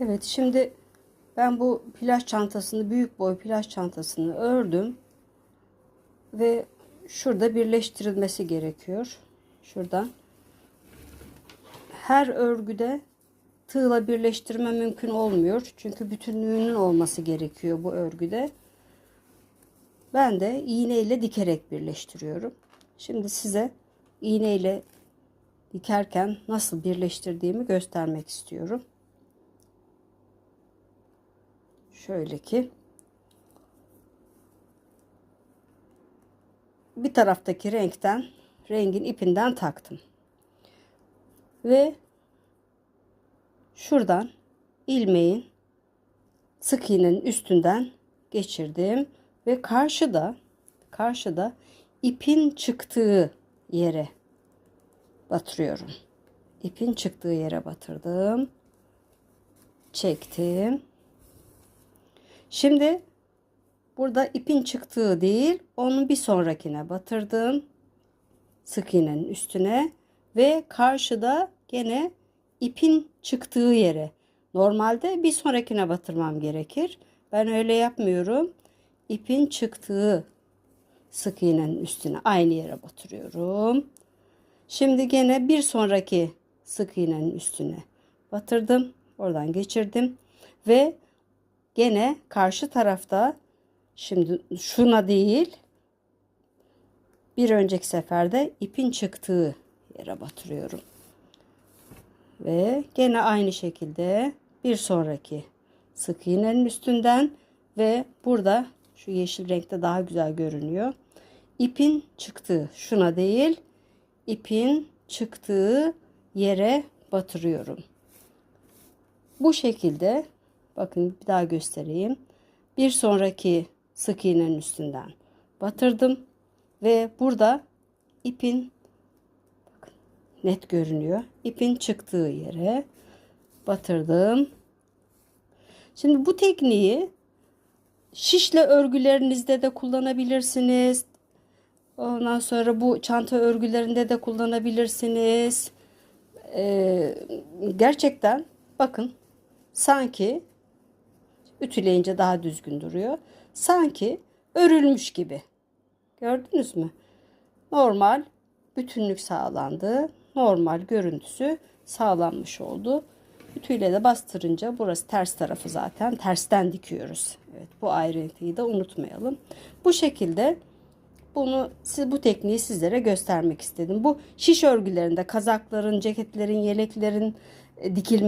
Evet şimdi ben bu plaj çantasını büyük boy plaj çantasını ördüm. Ve şurada birleştirilmesi gerekiyor. Şuradan. Her örgüde tığla birleştirme mümkün olmuyor. Çünkü bütünlüğünün olması gerekiyor bu örgüde. Ben de iğne ile dikerek birleştiriyorum. Şimdi size iğne ile dikerken nasıl birleştirdiğimi göstermek istiyorum. Şöyle ki bir taraftaki renkten rengin ipinden taktım. Ve şuradan ilmeğin sık iğnenin üstünden geçirdim ve karşıda karşıda ipin çıktığı yere batırıyorum. İpin çıktığı yere batırdım. Çektim. Şimdi burada ipin çıktığı değil, onun bir sonrakine batırdım. Sık iğnenin üstüne ve karşıda gene ipin çıktığı yere. Normalde bir sonrakine batırmam gerekir. Ben öyle yapmıyorum. İpin çıktığı sık iğnenin üstüne aynı yere batırıyorum. Şimdi gene bir sonraki sık iğnenin üstüne batırdım. Oradan geçirdim ve gene karşı tarafta şimdi şuna değil bir önceki seferde ipin çıktığı yere batırıyorum. Ve gene aynı şekilde bir sonraki sık iğnenin üstünden ve burada şu yeşil renkte daha güzel görünüyor. İpin çıktığı şuna değil ipin çıktığı yere batırıyorum. Bu şekilde bakın bir daha göstereyim. Bir sonraki sık iğnenin üstünden batırdım ve burada ipin bakın, net görünüyor. İpin çıktığı yere batırdım. Şimdi bu tekniği şişle örgülerinizde de kullanabilirsiniz. Ondan sonra bu çanta örgülerinde de kullanabilirsiniz. Ee, gerçekten bakın sanki ütüleyince daha düzgün duruyor. Sanki örülmüş gibi. Gördünüz mü? Normal bütünlük sağlandı. Normal görüntüsü sağlanmış oldu. Ütüyle de bastırınca burası ters tarafı zaten. Tersten dikiyoruz. Evet bu ayrıntıyı da unutmayalım. Bu şekilde bunu siz bu tekniği sizlere göstermek istedim. Bu şiş örgülerinde kazakların, ceketlerin, yeleklerin e, dikilmesi